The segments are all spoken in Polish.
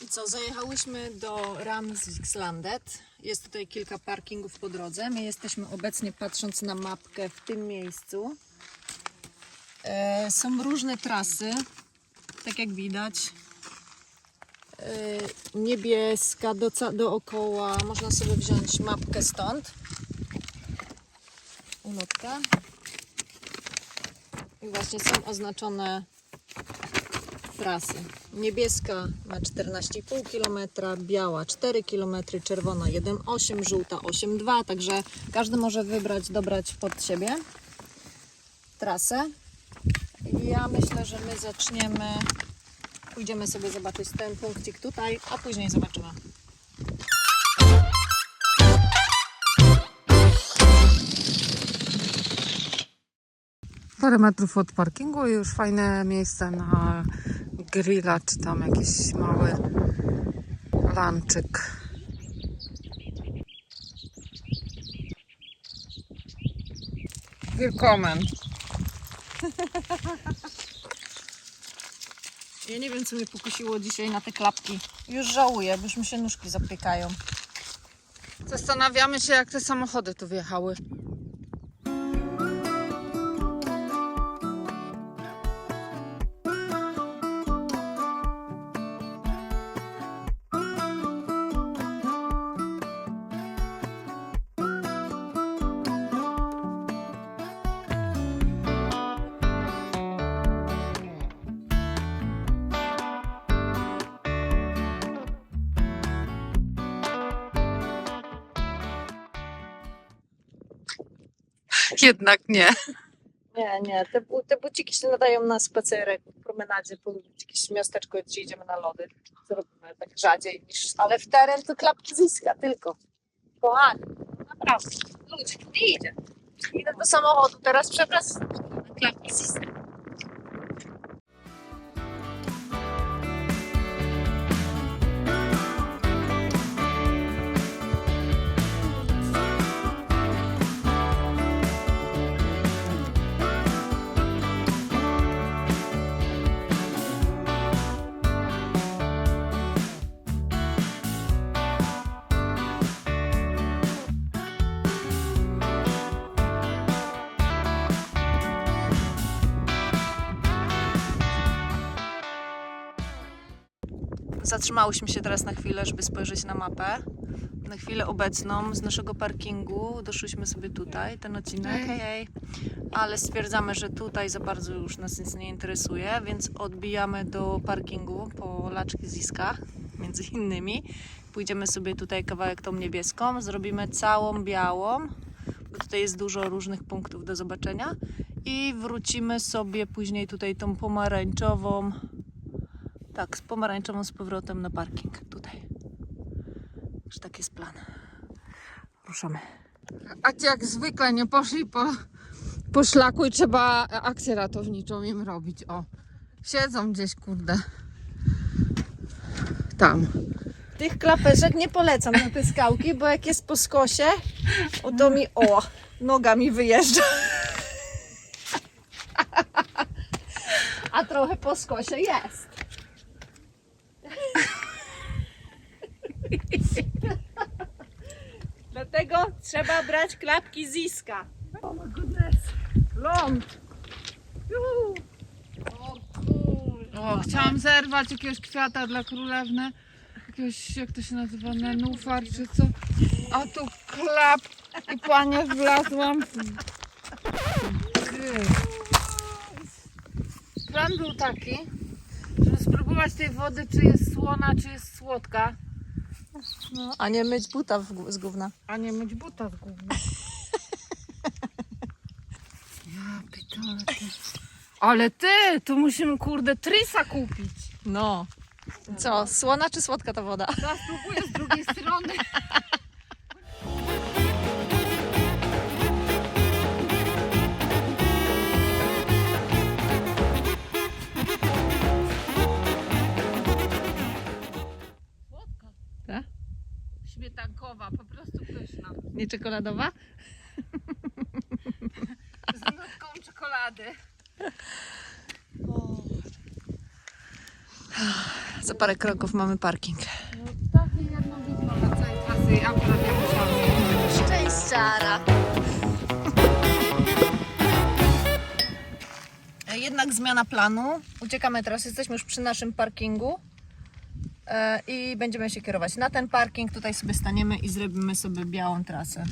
I co, zajechałyśmy do Ramslandet. Jest tutaj kilka parkingów po drodze. My jesteśmy obecnie, patrząc na mapkę, w tym miejscu. E, są różne trasy, tak jak widać. E, niebieska do, dookoła. Można sobie wziąć mapkę stąd. Ulotka. I właśnie są oznaczone trasy. Niebieska ma 14,5 km, biała 4 km, czerwona 1,8, żółta 8,2, także każdy może wybrać, dobrać pod siebie trasę. Ja myślę, że my zaczniemy, pójdziemy sobie zobaczyć ten punkcik tutaj, a później zobaczymy. Parę metrów od parkingu i już fajne miejsce na grilla, czy tam jakiś mały lanczyk. Willkommen. Ja nie wiem, co mnie pokusiło dzisiaj na te klapki. Już żałuję, bo już mi się nóżki zapiekają. Zastanawiamy się, jak te samochody tu wjechały. Jednak nie. Nie, nie, te, te buciki się nadają na spacerek, promenadzie po jakieś miasteczko, gdzie idziemy na lody. Co robimy tak rzadziej niż... Ale w teren to klapki zyska tylko. Kochani, naprawdę, ludzie, nie idzie. Idę do samochodu, teraz przewracam na klapki zyska. Zatrzymałyśmy się teraz na chwilę, żeby spojrzeć na mapę. Na chwilę obecną z naszego parkingu doszłyśmy sobie tutaj, ten odcinek, hej. ale stwierdzamy, że tutaj za bardzo już nas nic nie interesuje, więc odbijamy do parkingu po Laczki Ziska, między innymi. Pójdziemy sobie tutaj kawałek tą niebieską, zrobimy całą białą, bo tutaj jest dużo różnych punktów do zobaczenia i wrócimy sobie później tutaj tą pomarańczową, tak, z pomarańczową z powrotem na parking tutaj. Że tak jest plan. Ruszamy. A ci jak zwykle nie poszli po, po szlaku i trzeba akcję ratowniczą im robić. O, siedzą gdzieś, kurde. Tam. Tych klapeczek nie polecam na te skałki, bo jak jest po skosie, o to mi, o, noga mi wyjeżdża. A trochę po skosie jest. Dlatego trzeba brać klapki Ziska. Oh my goodness. Ląd. Juhu. O kurde. O, chciałam zerwać jakiegoś kwiata dla królewny. Jakiegoś, jak to się nazywa, nenufar czy co. A tu klap i panie wlazłam w... Plan był taki, żeby spróbować tej wody, czy jest słona, czy jest słodka, No, a nie myć buta w, z gówna. a nie myć buta z gówna. Ja pitole. Ale ty, tu musimy kurde trisa kupić. No. Co, słona czy słodka ta woda? Spróbuję z drugiej strony. Śmietankowa, po prostu pyszna. Nie czekoladowa? Z nutką czekolady. Za parę kroków mamy parking. No takie jedno widmo na całej trasy i akurat ja musiałam. Szczęściara. Jednak zmiana planu. Uciekamy teraz, jesteśmy już przy naszym parkingu e, i będziemy się kierować na ten parking. Tutaj sobie staniemy i zrobimy sobie białą trasę.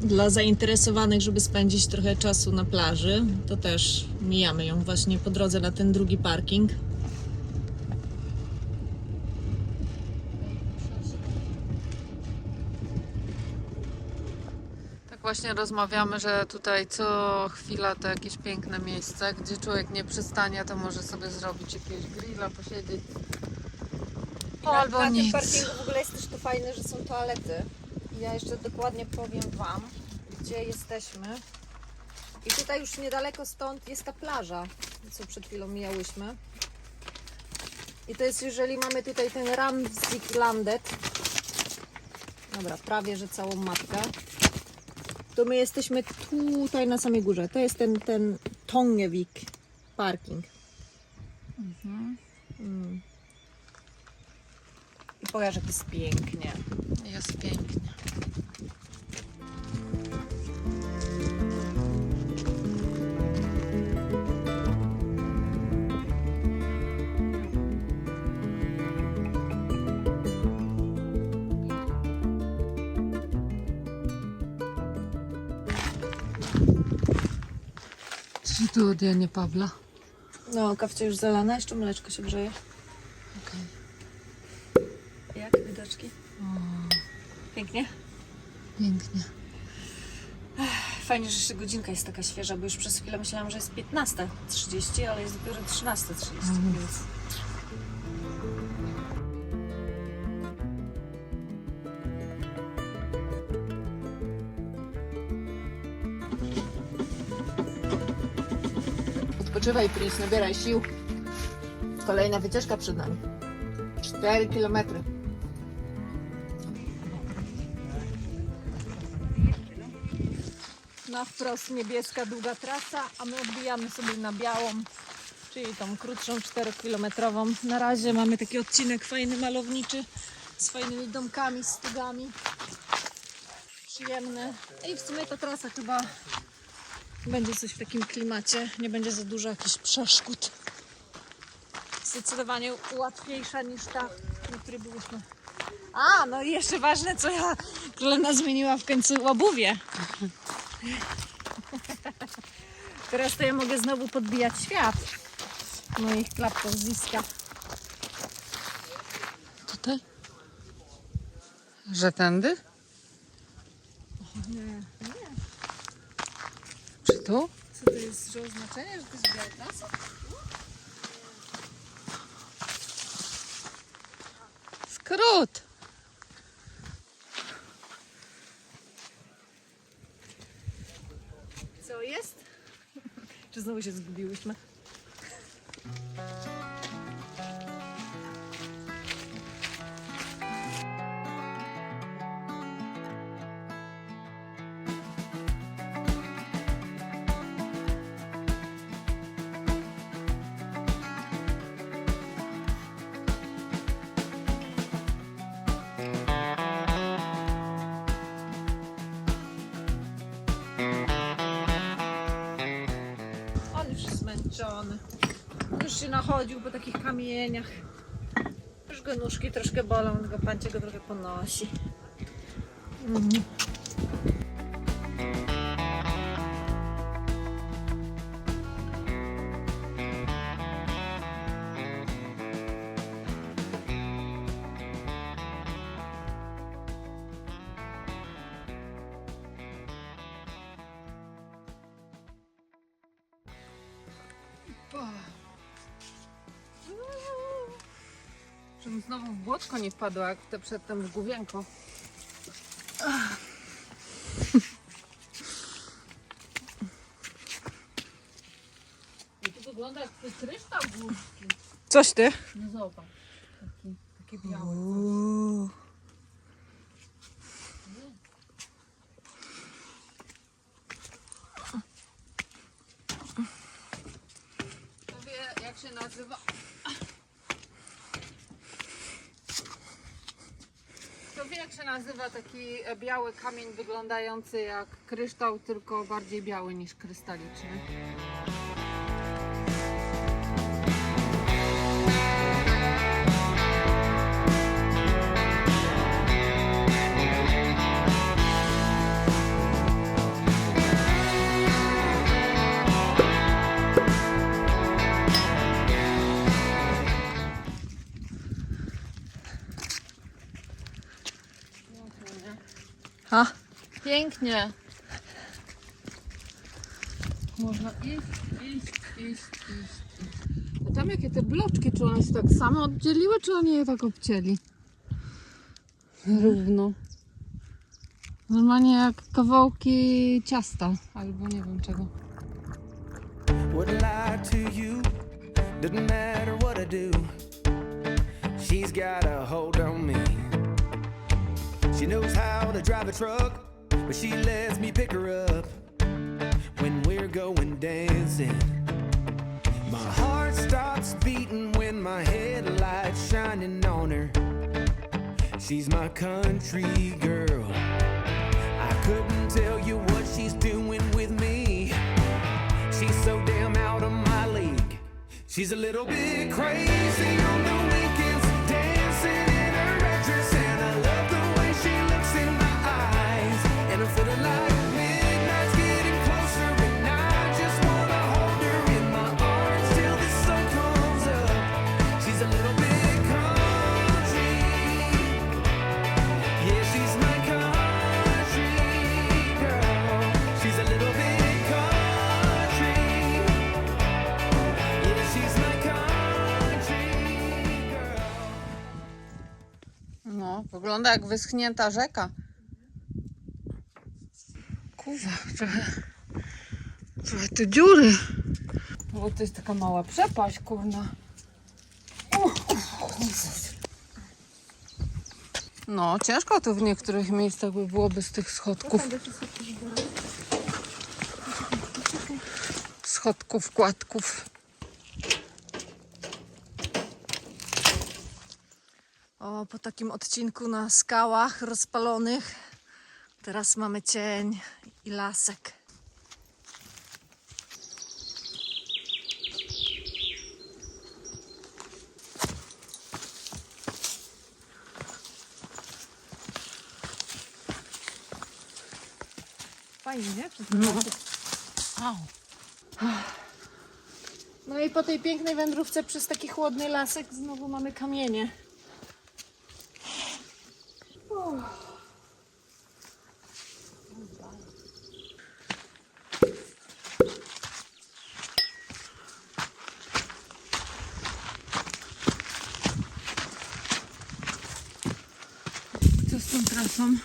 Dla zainteresowanych, żeby spędzić trochę czasu na plaży, to też mijamy ją właśnie po drodze na ten drugi parking. Tak właśnie rozmawiamy, że tutaj co chwila to jakieś piękne miejsce, gdzie człowiek nie przystanie, to może sobie zrobić jakiegoś grilla, posiedzieć. O, albo na tym nic. parkingu w ogóle jest też to fajne, że są toalety. Ja jeszcze dokładnie powiem Wam, gdzie jesteśmy. I tutaj już niedaleko stąd jest ta plaża, co przed chwilą mijałyśmy. I to jest, jeżeli mamy tutaj ten Ramsik Landet, dobra, prawie że całą mapkę, to my jesteśmy tutaj na samej górze. To jest ten, ten Tongevik parking. Mm. Powiesz, jak jest pięknie. Jest pięknie. Tu od Janie Pawła? No, kawcia już zalana, jeszcze mleczko się grzeje. Okej. Jak widoczki? Pięknie. Pięknie. Fajnie, że jeszcze godzinka jest taka świeża, bo już przez chwilę myślałam, że jest 15.30, ale jest dopiero 13.30, więc... Odpoczywaj, Pris, nabieraj sił. Kolejna wycieczka przed nami. 4 kilometry. Na wprost niebieska, długa trasa, a my odbijamy sobie na białą, czyli tą krótszą, 4-kilometrową. Na razie mamy taki odcinek fajny, malowniczy, z fajnymi domkami, stugami. Przyjemny. I w sumie ta trasa chyba będzie coś w takim klimacie. Nie będzie za dużo jakichś przeszkód. Zdecydowanie łatwiejsza niż ta, na której byliśmy. A, no i jeszcze ważne, co ja Królena zmieniła w końcu obuwie. Teraz to ja mogę znowu podbijać świat moich klapków z diska. Tutaj? Że tędy? Nie, nie. Czy tu? Co to jest, że oznaczenie, że to jest biała trasa? Skrót! Co jest? Czy znowu się zgubiłyśmy? Nachodził po takich kamieniach. Już go nóżki troszkę bolą, tylko pancie go trochę ponosi. Żebym znowu w błotko nie wpadła, jak te przedtem w główienko. I to wygląda jak kryształ górski. Coś ty? No zobacz. Taki, takie białe. To wie, jak się nazywa. Kto wie jak się nazywa taki e, biały kamień wyglądający jak kryształ, tylko bardziej biały niż krystaliczny? Pięknie. Można iść, iść, iść, iść. A tam jakie te bloczki, czy one się tak same oddzieliły, czy oni je tak obcięli? Równo. Normalnie jak kawałki ciasta, albo nie wiem czego. Wouldn't lie to you, doesn't matter what I do. She's got a hold on me. She knows how to drive a truck, but she lets me pick her up when we're going dancing. My heart stops beating when my headlights shining on her. She's my country girl. I couldn't tell you what she's doing with me. She's so damn out of my league. She's a little bit crazy on the weekends, wygląda jak wyschnięta rzeka. Kurwa, trochę, trochę tu dziury. Bo to jest taka mała przepaść, kurna. No, ciężko tu w niektórych miejscach by było bez tych schodków. Schodków, kładków. O, po takim odcinku na skałach rozpalonych. Teraz mamy cień i lasek. Fajnie, nie? No. Au. No i po tej pięknej wędrówce przez taki chłodny lasek znowu mamy kamienie. Co z tą trasą?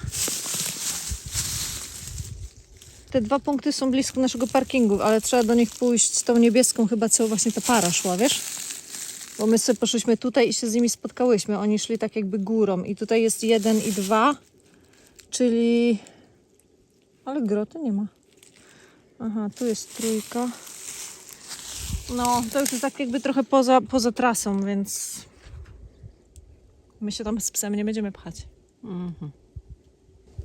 Te dwa punkty są blisko naszego parkingu, ale trzeba do nich pójść tą niebieską chyba, co właśnie ta para szła, wiesz? Bo my sobie poszliśmy tutaj i się z nimi spotkałyśmy. Oni szli tak jakby górą i tutaj jest jeden i dwa, czyli... Ale groty nie ma. Aha, tu jest trójka. No, to już jest tak jakby trochę poza, poza trasą, więc... My się tam z psem nie będziemy pchać. Mhm.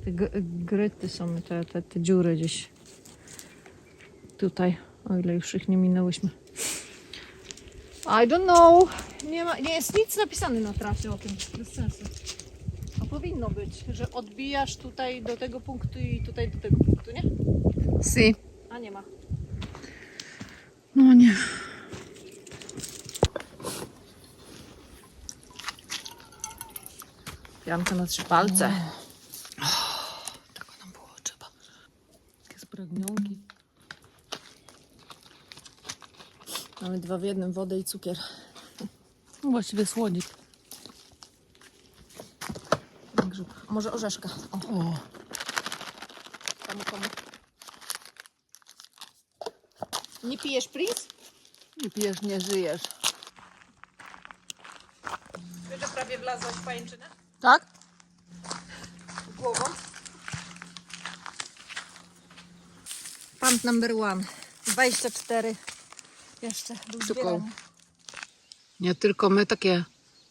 Te gryty są, te, te, te dziury gdzieś tutaj, o ile już ich nie minęłyśmy. I don't know. Nie, ma, nie jest nic napisane na trasie o tym, bez sensu. A powinno być, że odbijasz tutaj do tego punktu i tutaj do tego punktu, nie? Si. A nie ma. No nie. Pianka na trzy palce. Tego nam było trzeba. Takie spragnionki. Mamy dwa w jednym, wodę i cukier. No właściwie słonik. Grzyb. Może orzeszka. O, O. komu, komu. Nie pijesz, Prince? Nie pijesz, nie żyjesz. Wiesz, że prawie wlazłaś w pajęczynę? Tak? głową. Pump number one. 24. Jeszcze do zbierania. Nie tylko my takie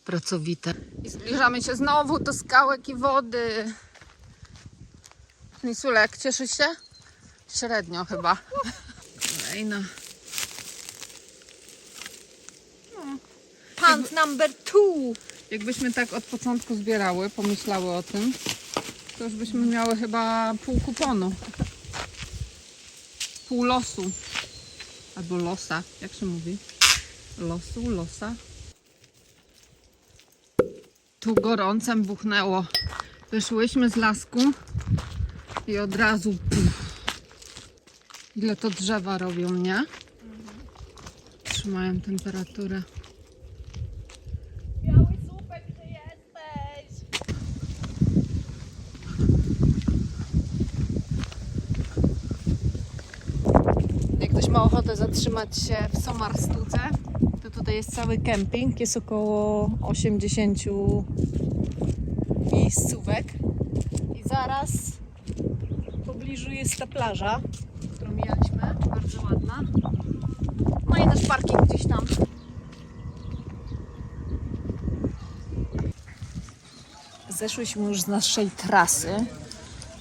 pracowite. I zbliżamy się znowu do skałek i wody. Nisulek, cieszy się? Średnio chyba. Kolejna. Punt number two! Jakbyśmy tak od początku zbierały, pomyślały o tym, to już byśmy miały chyba pół kuponu. Pół losu. Albo losa, jak się mówi? Losu, losa. Tu gorącem buchnęło. Wyszłyśmy z lasku i od razu puf. Ile to drzewa robią, nie? Trzymają temperaturę. Ma ochotę zatrzymać się w Somarstuce, to tutaj jest cały kemping. Jest około 80 miejscówek. I zaraz w pobliżu jest ta plaża, którą mijaliśmy. Bardzo ładna. No i nasz parking gdzieś tam. Zeszłyśmy już z naszej trasy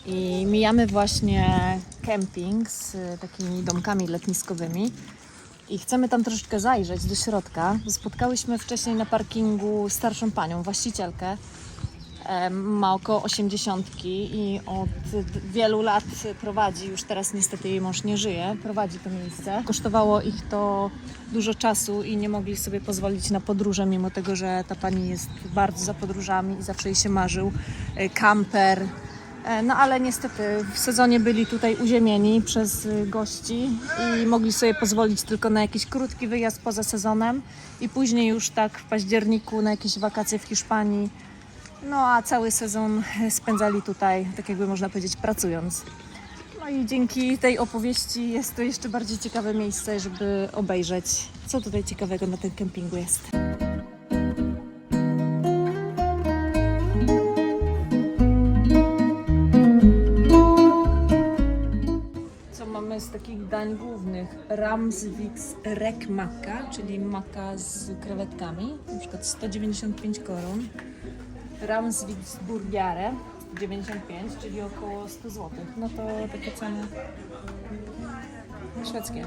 i mijamy właśnie kemping z y, takimi domkami letniskowymi i chcemy tam troszeczkę zajrzeć do środka. Spotkałyśmy wcześniej na parkingu starszą panią, właścicielkę. Em, Ma około 80 i od wielu lat prowadzi, już teraz niestety jej mąż nie żyje, prowadzi to miejsce. Kosztowało ich to dużo czasu i nie mogli sobie pozwolić na podróże, mimo tego, że ta pani jest bardzo za podróżami i zawsze jej się marzył y, kamper, E, No ale niestety w sezonie byli tutaj uziemieni przez y, gości i mogli sobie pozwolić tylko na jakiś krótki wyjazd poza sezonem i później już tak w październiku na jakieś wakacje w Hiszpanii. No a cały sezon e, spędzali tutaj, tak jakby można powiedzieć, pracując. No i dzięki tej opowieści jest to jeszcze bardziej ciekawe miejsce, żeby obejrzeć, co tutaj ciekawego na tym kempingu jest. Z takich dań głównych? Ramswix Rek Maka, czyli maka z krewetkami, na przykład 195 koron. Ramswix Burgiare 95, czyli około 100 zł. No to takie ceny szwedzkie.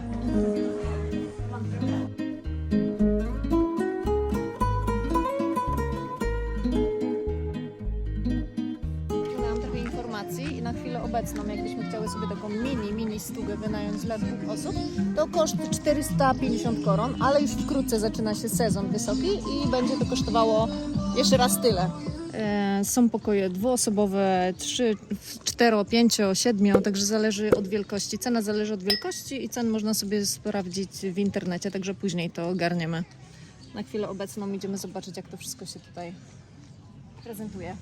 Jakbyśmy chciały sobie taką mini, mini stugę wynająć dla dwóch osób, to koszt 450 koron, ale już wkrótce zaczyna się sezon wysoki i będzie to kosztowało jeszcze raz tyle. E, Są pokoje dwuosobowe, trzy, cztero, pięcio, siedmiu, także zależy od wielkości. Cena zależy od wielkości i cen można sobie sprawdzić w internecie, także później to ogarniemy. Na chwilę obecną idziemy zobaczyć, jak to wszystko się tutaj prezentuje.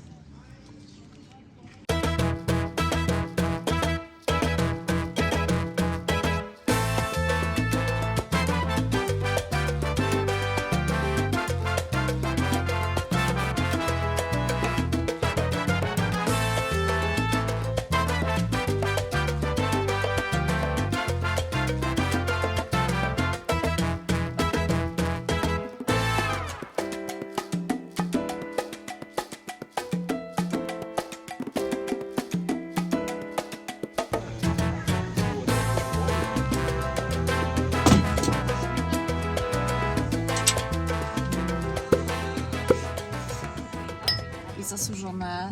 Zasłużone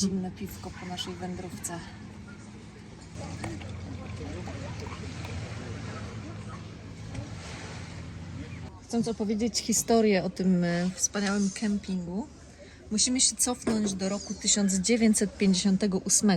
zimne piwko po naszej wędrówce. Chcąc opowiedzieć historię o tym e, wspaniałym kempingu, musimy się cofnąć do roku 1958,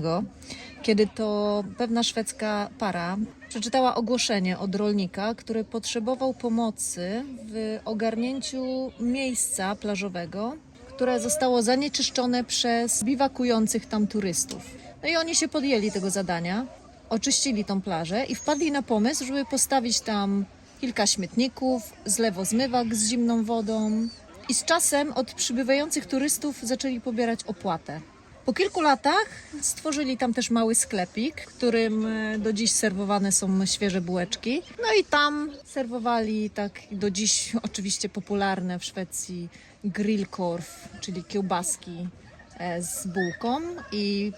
kiedy to pewna szwedzka para przeczytała ogłoszenie od rolnika, który potrzebował pomocy w ogarnięciu miejsca plażowego, które zostało zanieczyszczone przez biwakujących tam turystów. No i oni się podjęli tego zadania, oczyścili tą plażę i wpadli na pomysł, żeby postawić tam kilka śmietników, zlewozmywak z zimną wodą. I z czasem od przybywających turystów zaczęli pobierać opłatę. Po kilku latach stworzyli tam też mały sklepik, którym e, do dziś serwowane są świeże bułeczki. No i tam serwowali tak do dziś oczywiście popularne w Szwecji grillkorf, czyli kiełbaski e, z bułką i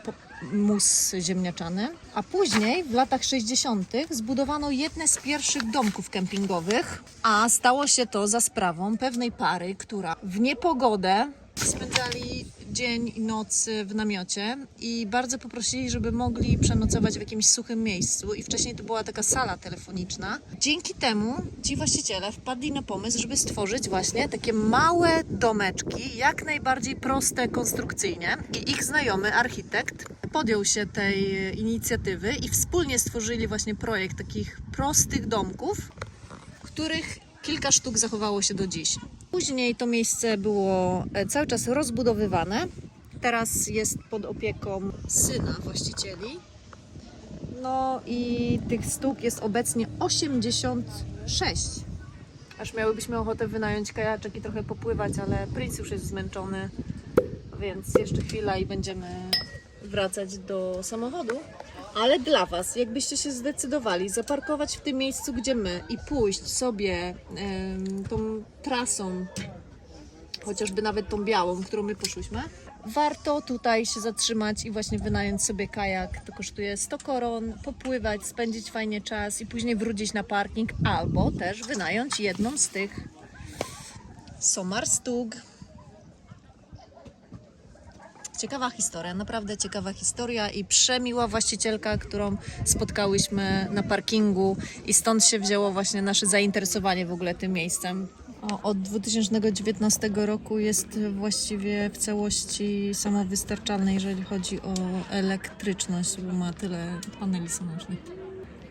mus ziemniaczany. A później w latach 60. zbudowano jedne z pierwszych domków kempingowych, a stało się to za sprawą pewnej pary, która w niepogodę spędzali dzień i noc w namiocie i bardzo poprosili, żeby mogli przenocować w jakimś suchym miejscu i wcześniej to była taka sala telefoniczna. Dzięki temu ci właściciele wpadli na pomysł, żeby stworzyć właśnie takie małe domeczki, jak najbardziej proste konstrukcyjnie i ich znajomy architekt podjął się tej inicjatywy i wspólnie stworzyli właśnie projekt takich prostych domków, których kilka sztuk zachowało się do dziś. Później to miejsce było e, cały czas rozbudowywane. Teraz jest pod opieką syna właścicieli. No i tych sztuk jest obecnie 86. Aż miałybyśmy ochotę wynająć kajaczek i trochę popływać, ale Prince już jest zmęczony, więc jeszcze chwila i będziemy wracać do samochodu. Ale dla Was, jakbyście się zdecydowali zaparkować w tym miejscu, gdzie my i pójść sobie tą trasą, chociażby nawet tą białą, którą my poszłyśmy, warto tutaj się zatrzymać i właśnie wynająć sobie kajak. To kosztuje 100 koron, popływać, spędzić fajnie czas i później wrócić na parking, albo też wynająć jedną z tych Sommarstug. Ciekawa historia, naprawdę ciekawa historia i przemiła właścicielka, którą spotkałyśmy na parkingu i stąd się wzięło właśnie nasze zainteresowanie w ogóle tym miejscem. Od 2019 roku jest właściwie w całości samowystarczalny, jeżeli chodzi o elektryczność, bo ma tyle paneli słonecznych.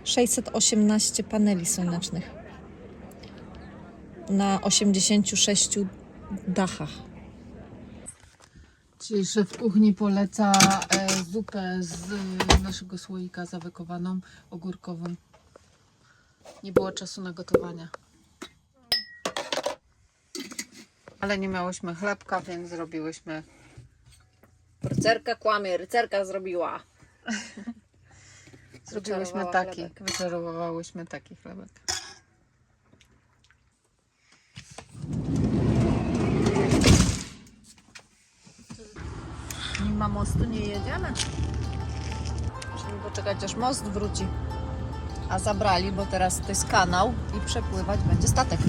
618 paneli słonecznych na 86 dachach. Czyli szef kuchni poleca e, zupę z e, naszego słoika zawykowaną ogórkową. Nie było czasu na gotowanie. Ale nie miałyśmy chlebka, więc zrobiłyśmy. Rycerka kłamie, rycerka zrobiła. Zrobiłyśmy taki. chlebek. Wyczarowałyśmy taki chlebek. Ma mostu, nie jedziemy. Musimy poczekać, aż most wróci. A zabrali, bo teraz to jest kanał i przepływać będzie statek.